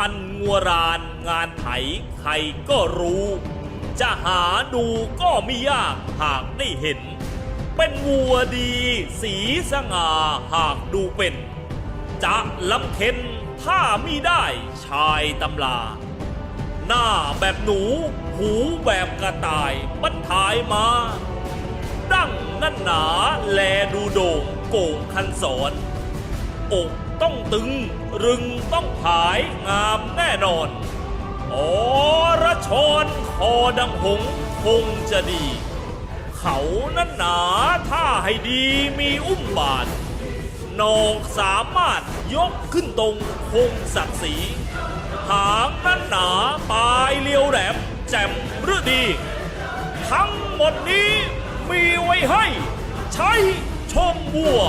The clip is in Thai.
อันงัวรานงานไถใครก็รู้ จะหาดูก็ไม่ยากหากได้เห็น เป็นวัวดี สีสง่าหากดูเป็น จะลำเค็นถ้ามิได้ชายตำลา หน้าแบบหนู หูแบบกระต่ายบรรทายมา ดั้งนั่นหนาแลดูโด่งโก่งคันสอน อกต้องตึง รึงต้องผายงามแน่นอนอรชรคอดังหงคงจะดี เขานั้นหนาถ้าให้ดีมีอุ้มบาทนอกสามารถยกขึ้นตรงคงศักดิ์ศรีหางนั้นหนาปลายเลียวแหลมแจ่มหรือดี ทั้งหมดนี้มีไว้ให้ ใช้ชมวัว